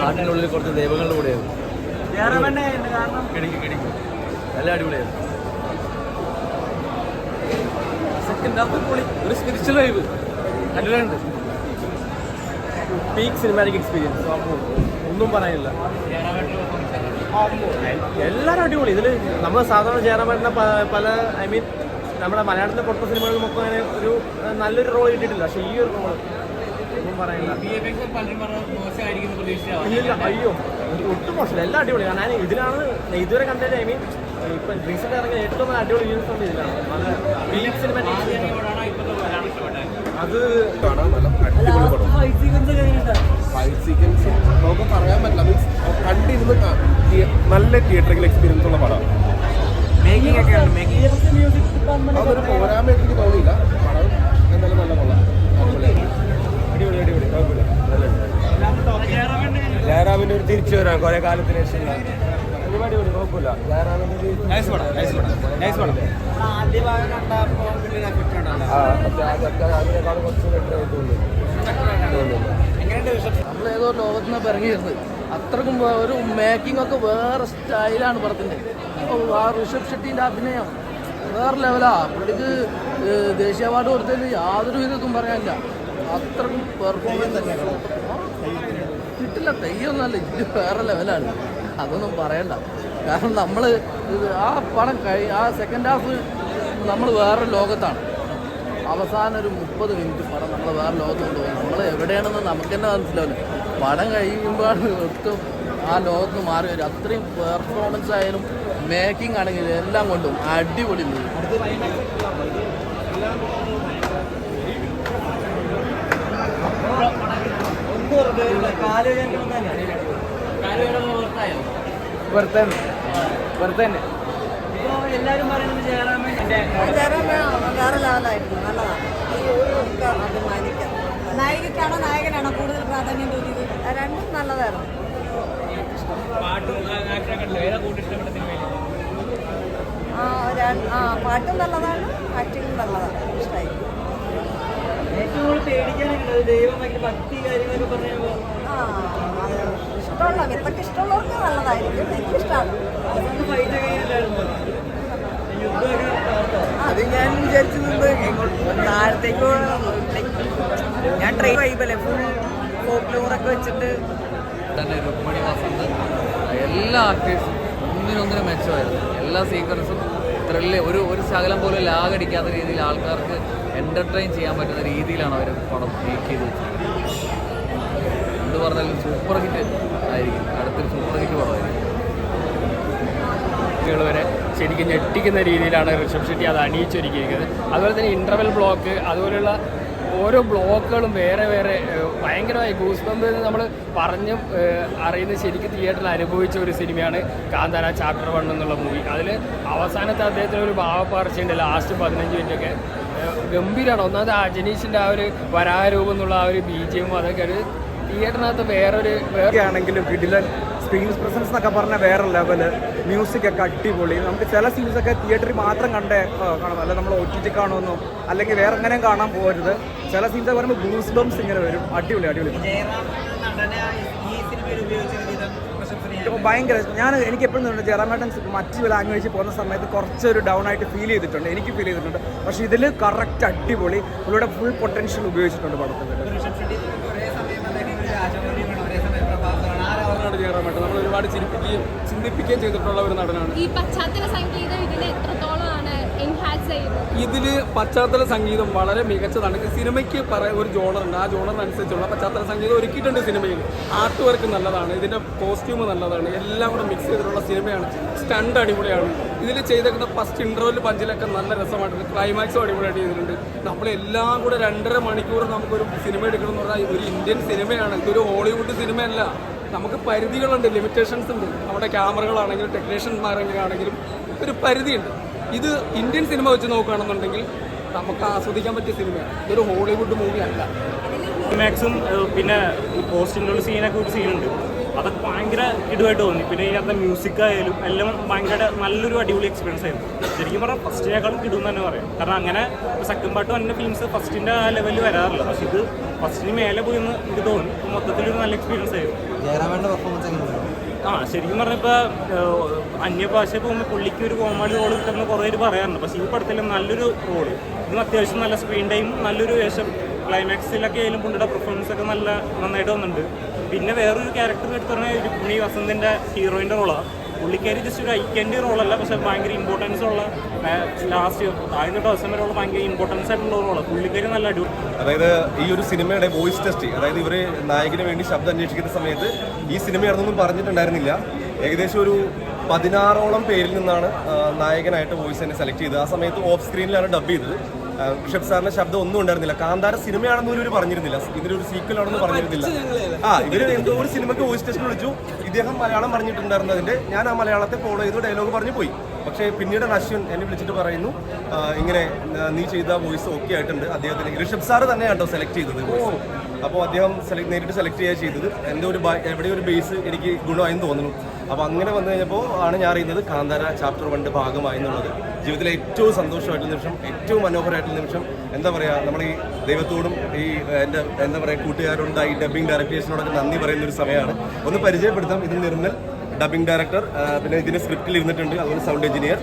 കാട്ടിനുള്ളിൽ കുറച്ച് ദൈവങ്ങളുടെ കൂടെയായിരുന്നു. കാരണം. കിടിക്കും കിടിക്കും. നല്ല അടിപൊളിയായിരുന്നു. സെക്കൻഡ് ഹാഫ് പൊളി. ഒരു സ്പിരിച്വൽ വൈബ് അടിപൊളിയുണ്ട് പീക്ക് സിനിമാറ്റിക് എക്സ്പീരിയൻസ് ഒന്നും പറയാനില്ല എല്ലാവരും അടിപൊളി. ഇതിൽ നമ്മൾ സാധാരണ ചേരാൻ പറ്റുന്ന പല ഐ മീൻ നമ്മുടെ മലയാളത്തിലെ പുറത്തെ സിനിമകൾ നമുക്ക് അങ്ങനെ ഒരു നല്ലൊരു റോൾ കിട്ടിയിട്ടില്ല. പക്ഷേ ഈ ഒരു റോൾ ഇല്ലില്ല അയ്യോ ഒരു ഒട്ടും മോശമില്ല. എല്ലാം അടിപൊളി. കാരണം ഞാൻ ഇതിലാണ് ഇതുവരെ കണ്ടത് ഐ മീൻ ഇപ്പം റീസെന്റ് ഇറങ്ങിയ ഏറ്റവും നല്ല അടിപൊളി യൂണിഫോം ഇതിലാണ്. അത് സീക്വൻസ് നമുക്ക് പറയാൻ പറ്റില്ല. മീൻസ് കണ്ടിരുന്ന് നല്ല തിയേറ്ററിൽ എക്സ്പീരിയൻസ് ഉള്ള പടം അതൊരു പോരായ്മയായിട്ട് എനിക്ക് തോന്നിയില്ല പടം എന്തായാലും നല്ല കൊള്ളാം അടിപൊളിയായി. അടിപൊളി അടിപൊളി കുഴപ്പമില്ല ജയറാമിന്റെ ഒരു തിരിച്ചു വരാൻ കുറെ കാലത്തിന് ശേഷം. ഒരുപാട് അതിനേക്കാൾ കുറച്ച് ആയിട്ട് തോന്നുന്നു. നമ്മളേതോ ലോകത്ത് നിന്ന് ഇറങ്ങിയിരുന്നത് അത്രക്കും ഒരു മേക്കിംഗ് ഒക്കെ വേറെ സ്റ്റൈലാണ് പടത്തിന്റെ ആ ഋഷഭ് ഷെട്ടിന്റെ അഭിനയം വേറെ ലെവലാ പുള്ളിക്ക് ദേശീയ അവാർഡ് കൊടുത്തതിൽ യാതൊരു വിധത്തും പറയാനില്ല. അത്രക്കും പെർഫോമൻസ് കിട്ടില്ല തെയ്യൊന്നല്ല ഇത് വേറെ ലെവലാണ് അതൊന്നും പറയണ്ട. കാരണം നമ്മൾ ആ പടം കഴി ആ സെക്കൻഡ് ഹാഫ് നമ്മൾ വേറെ ലോകത്താണ്. അവസാനം ഒരു മുപ്പത് മിനിറ്റ് പടം നമ്മൾ വേറെ ലോകത്തോട്ട് പോകും നമ്മൾ എവിടെയാണെന്ന് നമുക്ക് തന്നെ മനസ്സിലാവില്ല. പടം കഴിയുമ്പോഴാണ് ഒട്ടും ആ ലോകത്ത് മാറി വരും അത്രയും പെർഫോമൻസ് ആയാലും മേക്കിംഗ് ആണെങ്കിലും എല്ലാം കൊണ്ടും അടിപൊളി മൂവി വെറുതെ തന്നെ വെറുതെ തന്നെ എല്ലാരും പറയുന്നത് ജയറാമന്റെ വേറെ ലെവലായിരുന്നു നല്ലതാണ് നമുക്ക് അഭിമാനിക്കാം. നായികക്കാണോ നായകനാണോ കൂടുതൽ പ്രാധാന്യം തോന്നിയത്? രണ്ടും നല്ലതായിരുന്നു. ആ ര- ആ പാട്ടും നല്ലതാണ്. ആക്ടിങ്ങും നല്ലതാണ്. ഇഷ്ടമായി. ഏറ്റവും കൂടുതൽ പേടിക്കാനുള്ളത് ദൈവം ഭയങ്കര ഭക്തി കാര്യങ്ങളൊക്കെ പറയുമ്പോൾ ഇഷ്ടമുള്ള വിത്തൊക്കെ ഇഷ്ടമുള്ളവർക്ക് നല്ലതായിരിക്കും എനിക്കിഷ്ടമാണ് അതൊന്ന് ഫൈറ്റ് കഴിഞ്ഞിട്ടായിരുന്നു അത് ഞാൻ വിചാരിച്ചത് താഴത്തേക്ക് ഞാൻ ട്രെയിൻ വൈബല്ലേ ഫുൾ ഫോക്ലോറൊക്കെ വെച്ചിട്ട്. തന്നെ രുക്മണി വസന്ത് എല്ലാ ആക്ടേഴ്സും ഒന്നിനൊന്നിനും മെച്ചമായിരുന്നു. എല്ലാ സീക്വൻസും ത്രില്ല് ഒരു ഒരു ശകലം പോലും ലാഗടിക്കാത്ത രീതിയിൽ ആൾക്കാർക്ക് എന്റർടൈൻ ചെയ്യാൻ പറ്റുന്ന രീതിയിലാണ് അവർ പടം മേക്ക് ചെയ്ത് വെച്ചിരിക്കുന്നത് എന്ത് പറഞ്ഞാലും സൂപ്പർ ഹിറ്റ് ആയിരിക്കും. അടുത്തൊരു സൂപ്പർ ഹിറ്റ് പടമായിരിക്കും. വരെ ശരിക്കും ഞെട്ടിക്കുന്ന രീതിയിലാണ് ഋഷഭ് ഷെട്ടി അത് അണിയിച്ചൊരുക്കിയിരിക്കുന്നത്. അതുപോലെ തന്നെ ഇന്റർവെൽ ബ്ലോക്ക് അതുപോലെയുള്ള ഓരോ ബ്ലോക്കുകളും വേറെ വേറെ ഭയങ്കരമായി ഗൂസ് ബമ്പ് നമ്മൾ പറഞ്ഞും അറിയുന്ന ശരിക്കും തിയേറ്ററിൽ അനുഭവിച്ച ഒരു സിനിമയാണ് കാന്താര ചാപ്റ്റർ വൺ എന്നുള്ള മൂവി അതിൽ അവസാനത്തെ അദ്ദേഹത്തിന് ഒരു ഭാവപ്പാർച്ചയുണ്ട് ലാസ്റ്റ് പതിനഞ്ച് മിനിറ്റൊക്കെ ഗംഭീരമാണ് ഒന്നാമത് ആ ജനീഷിന്റെ ആ ഒരു വരാരൂപം എന്നുള്ള ആ ഒരു ബീജിയും അതൊക്കെ ഒരു തിയേറ്ററിനകത്ത് വേറൊരു വേറെ ആണെങ്കിലും കിടിലൻ സ്ക്രീൻ പ്രസൻസ് എന്നൊക്കെ പറഞ്ഞ വേറെ ലെവൽ മ്യൂസിക് ഒക്കെ അടിപൊളി. നമുക്ക് ചില സീൻസ് ഒക്കെ തിയേറ്ററിൽ മാത്രം കണ്ടേ ആ, കാണാം. അല്ല നമ്മൾ ഒ ടി ടി കാണുമെന്നോ അല്ലെങ്കിൽ വേറെ എങ്ങനെയും കാണാൻ പോകരുത്. ചില സീൻസ് ഒക്കെ പറയുമ്പോൾ ഗൂസ് ബംസ് ഇങ്ങനെ വരും. അടിപൊളി അടിപൊളി. ഇപ്പൊ ഭയങ്കര ഞാൻ എനിക്ക് എപ്പോഴും തോന്നുന്നു ജെറാമേട്ടൻ മറ്റ് ലാംഗ്വേജിൽ പോകുന്ന സമയത്ത് കുറച്ചൊരു ഡൗൺ ആയിട്ട് ഫീൽ ചെയ്തിട്ടുണ്ട്. എനിക്ക് ഫീൽ ചെയ്തിട്ടുണ്ട്. പക്ഷേ ഇതിൽ കറക്റ്റ് അടിപൊളി പുള്ളിയുടെ ഫുൾ പൊട്ടൻഷ്യൽ ഉപയോഗിച്ചിട്ടുണ്ട് പടത്തിൽ. നമ്മൾ ഒരുപാട് ചിരിപ്പിക്കുകയും ചിന്തിപ്പിക്കുകയും ചെയ്തിട്ടുള്ള ഒരു നടനാണ് ഈ പശ്ചാത്തല സംഗീതം ഇതിൽ പശ്ചാത്തല സംഗീതം വളരെ മികച്ചതാണ്. സിനിമയ്ക്ക് പറ ഒരു ഉണ്ട് ആ ജോണർ അനുസരിച്ചുള്ള പശ്ചാത്തല സംഗീതം ഒരുക്കിയിട്ടുണ്ട് സിനിമയിൽ. ആർട്ട് വർക്ക് നല്ലതാണ്. ഇതിന്റെ കോസ്റ്റ്യൂം നല്ലതാണ്. എല്ലാം കൂടെ മിക്സ് ചെയ്തിട്ടുള്ള സിനിമയാണ്. സ്റ്റണ്ട് അടിപൊളിയാണ്. ഇതിൽ ചെയ്തേക്കുന്ന ഫസ്റ്റ് ഇന്റർവെൽ പഞ്ചിലൊക്കെ നല്ല രസമായിട്ടുണ്ട്. ക്ലൈമാക്സും അടിപൊളിയായിട്ട് ചെയ്തിട്ടുണ്ട്. നമ്മളെല്ലാം കൂടെ രണ്ടര മണിക്കൂർ നമുക്കൊരു സിനിമ എടുക്കണം എന്ന് പറഞ്ഞാൽ ഒരു ഇന്ത്യൻ സിനിമയാണ്. ഇതൊരു ഹോളിവുഡ് സിനിമയല്ല. നമുക്ക് പരിധികളുണ്ട്. ലിമിറ്റേഷൻസ് ഉണ്ട്. നമ്മുടെ ക്യാമറകളാണെങ്കിലും ടെക്നീഷ്യന്മാരെങ്കിലും ഒരു പരിധിയുണ്ട്. ഇത് ഇന്ത്യൻ സിനിമ വെച്ച് നോക്കുകയാണെന്നുണ്ടെങ്കിൽ നമുക്ക് ആസ്വദിക്കാൻ പറ്റിയ സിനിമയാണ്. ഇതൊരു ഹോളിവുഡ് മൂവി അല്ല മാക്സും പിന്നെ പോസ്റ്റിലുള്ള സീനൊക്കെ ഒരു സീനുണ്ട് അതൊക്കെ ഭയങ്കര ഇതുമായിട്ട് തോന്നി. പിന്നെ ഇതിനകത്ത് മ്യൂസിക് ആയാലും എല്ലാം ഭയങ്കര നല്ലൊരു അടിപൊളി എക്സ്പീരിയൻസ് ആയിരുന്നു. ശരിക്കും പറഞ്ഞാൽ ഫസ്റ്റിനേക്കാളും കിടും തന്നെ പറയാം. കാരണം അങ്ങനെ സെക്കൻഡ് പാർട്ട് വന്ന ഫിലിംസ് ഫസ്റ്റിന്റെ ആ ലെവലിൽ വരാറില്ല. പക്ഷെ ഇത് ഫസ്റ്റിന് മേലെ പോയി എന്ന് എനിക്ക് തോന്നി. മൊത്തത്തിലൊരു നല്ല എക്സ്പീരിയൻസ് ആയിരുന്നു. ആ ശരിക്കും പറഞ്ഞപ്പോൾ അന്യഭാഷ പോകുമ്പോൾ പുള്ളിക്ക് ഒരു കോമാളി റോൾ കിട്ടുന്ന കുറേ പേര് പറയാറുണ്ട്. പക്ഷേ ഈ പടത്തിൽ നല്ലൊരു റോൾ ഇതിന് അത്യാവശ്യം നല്ല സ്ക്രീൻ ടൈം നല്ലൊരു വേഷം ക്ലൈമാക്സിലൊക്കെ ആയാലും പുള്ളിയുടെ പെർഫോമൻസ് ഒക്കെ നല്ല നന്നായിട്ട് വന്നിട്ടുണ്ട്. പിന്നെ വേറൊരു ക്യാരക്ടർ എടുത്തു പറഞ്ഞാൽ രുക്മിണി വസന്തിന്റെ ഹീറോയിന്റെ റോളാണ് പുള്ളിക്കാരി ജസ്റ്റ് ഒരു ഐക്യന്റെ റോളല്ല പക്ഷെ ഭയങ്കര ഇമ്പോർട്ടൻസ് ഉള്ള ഇമ്പോർട്ടൻസ് ആയിട്ടുള്ള റോളാണ് നല്ല അതായത് ഈ ഒരു സിനിമയുടെ വോയിസ് ടെസ്റ്റ് അതായത് ഇവർ നായകന് വേണ്ടി ശബ്ദം അന്വേഷിക്കുന്ന സമയത്ത് ഈ സിനിമയാണെന്നൊന്നും പറഞ്ഞിട്ടുണ്ടായിരുന്നില്ല. ഏകദേശം ഒരു പതിനാറോളം പേരിൽ നിന്നാണ് നായകനായിട്ട് വോയിസ് തന്നെ സെലക്ട് ചെയ്തത്. ആ സമയത്ത് ഓഫ് സ്ക്രീനിലാണ് ഡബ് ചെയ്തത്. ഋഷഭ് സാറിന്റെ ശബ്ദം ഒന്നും ഉണ്ടായിരുന്നില്ല. കാന്താര സിനിമയാണെന്ന് ഇവർ പറഞ്ഞിരുന്നില്ല. ഇതിലൊരു സീക്വൽ ആണെന്ന് പറഞ്ഞിരുന്നില്ല. ആ ഇവർ എന്തോ ഒരു സിനിമയ്ക്ക് വോയിസ് ടെസ്റ്റ് വിളിച്ചു. ഇദ്ദേഹം മലയാളം പറഞ്ഞിട്ടുണ്ടായിരുന്നതിന്റെ ഞാൻ ആ മലയാളത്തെ ഫോളോ ചെയ്ത് ഡയലോഗ് പറഞ്ഞു പോയി. പക്ഷേ പിന്നീട് അശ്വിൻ എന്നെ വിളിച്ചിട്ട് പറയുന്നു ഇങ്ങനെ നീ ചെയ്ത വോയിസ് ഓക്കെ ആയിട്ടുണ്ട്. അദ്ദേഹത്തിന് ഋഷഭ് സാറ് തന്നെയാണ് കേട്ടോ സെലക്ട് ചെയ്തത്. അപ്പോൾ അദ്ദേഹം സെലക്ട് നേരിട്ട് സെലക്ട് ചെയ്യുക ചെയ്തത്. എന്റെ ഒരു എവിടെ ഒരു ബേസ് എനിക്ക് ഗുണമായെന്ന് തോന്നുന്നു. അപ്പോൾ അങ്ങനെ വന്നു കഴിഞ്ഞപ്പോൾ ആണ് ഞാൻ അറിയുന്നത് കാന്താര ചാപ്റ്റർ വണ്ട് ഭാഗമായി എന്നുള്ളത്. ജീവിതത്തിലെ ഏറ്റവും സന്തോഷമായിട്ടുള്ള നിമിഷം ഏറ്റവും മനോഹരമായിട്ടുള്ള നിമിഷം എന്താ പറയുക നമ്മൾ ഈ ദൈവത്തോടും ഈ എന്റെ എന്താ പറയുക കൂട്ടുകാരോടും ഈ ഡബിങ് ഡയറക്ടേഴ്സിനോടൊക്കെ നന്ദി പറയുന്ന ഒരു സമയമാണ്. ഒന്ന് പരിചയപ്പെടുത്താം. ഇത് നിർമ്മൽ ഡബിംഗ് ഡയറക്ടർ പിന്നെ ഇതിന്റെ സ്ക്രിപ്റ്റിൽ ഇരുന്നിട്ടുണ്ട്. അതുപോലെ സൗണ്ട് എഞ്ചിനീയർ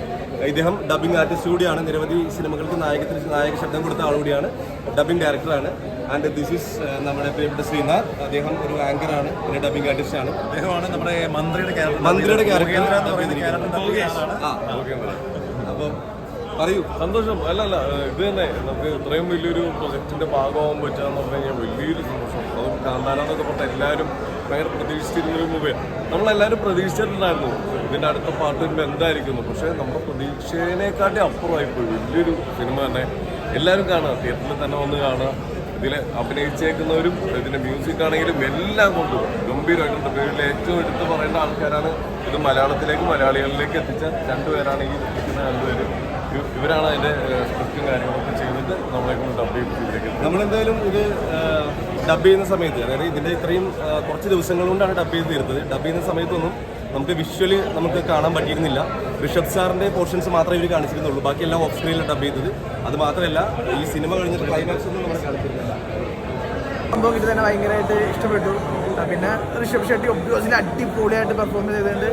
ഇദ്ദേഹം ഡബിംഗ് ആർട്ടിസ്റ്റ് കൂടിയാണ്. നിരവധി സിനിമകൾക്ക് നായകത്തിന് നായക ശബ്ദം കൊടുത്ത ആളുകൂടിയാണ്. ഡബിംഗ് ഡയറക്ടറാണ് ആൻഡ് ദിസ് ഇസ് നമ്മുടെ പ്രിയപ്പെട്ട ശ്രീനാഥ്. അദ്ദേഹം ഒരു ആങ്കറാണ് പിന്നെ ഡബിംഗ് ആർട്ടിസ്റ്റ് ആണ്. അദ്ദേഹമാണ് നമ്മുടെ മന്ത്രിയുടെ ക്യാരക്ടർ മന്ത്രിയുടെ ക്യാരക്ടർ അപ്പം പറയൂ. സന്തോഷം. അല്ല അല്ല ഇത് തന്നെ. നമുക്ക് ഇത്രയും വലിയൊരു പ്രൊജക്ടിന്റെ ഭാഗമാകാൻ പറ്റുക എന്ന് പറഞ്ഞു കഴിഞ്ഞാൽ വലിയൊരു സന്തോഷം. അതും കാന്താര പറഞ്ഞ എല്ലാവരും ഭയങ്കര പ്രതീക്ഷിച്ചിരുന്നൊരു മൂവി നമ്മളെല്ലാവരും പ്രതീക്ഷിച്ചിട്ടുണ്ടായിരുന്നു ഇതിന്റെ അടുത്ത പാട്ട് വരുമ്പോൾ എന്തായിരിക്കുന്നു. പക്ഷേ നമ്മുടെ പ്രതീക്ഷേനെക്കാട്ടി അപ്പുറമായിപ്പോയി. വലിയൊരു സിനിമ തന്നെ. എല്ലാവരും കാണുക. തിയേറ്ററിൽ തന്നെ വന്ന് കാണുക. ഇതിൽ അഭിനയിച്ചേക്കുന്നവരും ഇതിന്റെ മ്യൂസിക് ആണെങ്കിലും എല്ലാം കൊണ്ടും ഗംഭീരമായിട്ടുണ്ട്. പേരിൽ ഏറ്റവും എടുത്ത് പറയേണ്ട ആൾക്കാരാണ് ഇത് മലയാളത്തിലേക്ക് മലയാളികളിലേക്ക് എത്തിച്ച രണ്ടുപേരാണ് ഈ എത്തിക്കുന്ന രണ്ടുപേര്. ഇവരാണ് അതിന്റെ സ്ക്രിപ്റ്റും കാര്യങ്ങളൊക്കെ ചെയ്തിട്ട് നമ്മളെ കൊണ്ട് ഡബ് ചെയ്തിരിക്കുന്നത് നമ്മളെന്തായാലും ഇത് ഡബ് ചെയ്യുന്ന സമയത്ത് അതായത് ഇതിന്റെ ഇത്രയും കുറച്ച് ദിവസങ്ങൾ കൊണ്ടാണ് ഡബ് ചെയ്ത് തീർത്തത്. ഡബ് ചെയ്യുന്ന സമയത്തൊന്നും നമുക്ക് വിഷ്വലി നമുക്ക് കാണാൻ പറ്റിയിരുന്നില്ല. ഋഷഭ് സാറിന്റെ പോർഷൻസ് മാത്രമേ ഇവർ കാണിച്ചിരുന്നുള്ളൂ. ബാക്കിയെല്ലാം ഓഫ് സ്ക്രീനിൽ ഡബ് ചെയ്തത്. അത് മാത്രമല്ല ഈ സിനിമ കഴിഞ്ഞിട്ട് ക്ലൈമാക്സ് ഒന്നും നമ്മൾ കാണിച്ചിരുന്നില്ല. സംഭവം കിട്ടി തന്നെ ഭയങ്കരമായിട്ട് ഇഷ്ടപ്പെട്ടു. പിന്നെ ഋഷഭ് ഷെട്ടി ഒബ്വിയസ്ലി അടിപൊളിയായിട്ട് പെർഫോം ചെയ്തിട്ടുണ്ട്.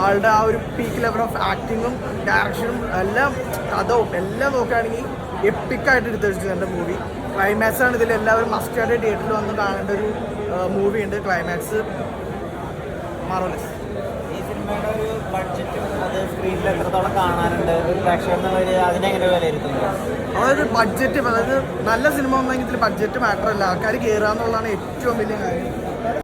ആളുടെ ആ ഒരു പീക്ക് ലെവൽ ഓഫ് ആക്ടിങ്ങും ഡയറക്ഷനും എല്ലാം കഥവും എല്ലാം നോക്കുകയാണെങ്കിൽ എപ്പിക്കായിട്ട് എടുത്തു വെച്ചിട്ടുണ്ട് മൂവി ക്ലൈമാക്സ് ആണ് ഇതിൽ എല്ലാവരും മസ്റ്റായിട്ട് തിയേറ്ററിൽ വന്ന് കാണേണ്ട ഒരു മൂവി ഉണ്ട്. ക്ലൈമാക്സ് ഈ സിനിമയുടെ ഒരു ബഡ്ജറ്റ് അത് സ്ക്രീനിൽ എത്രത്തോളം കാണാനുണ്ട് ഒരു പ്രേക്ഷകർ അതിനെങ്ങനെ വിലയിരുത്തുന്നത്? അതായത് ബഡ്ജറ്റ് അതായത് നല്ല സിനിമ വന്നെങ്കിൽ ബഡ്ജറ്റ് മാറ്ററല്ല ആൾക്കാർ കയറുക എന്നുള്ളതാണ് ഏറ്റവും വലിയ കാര്യം.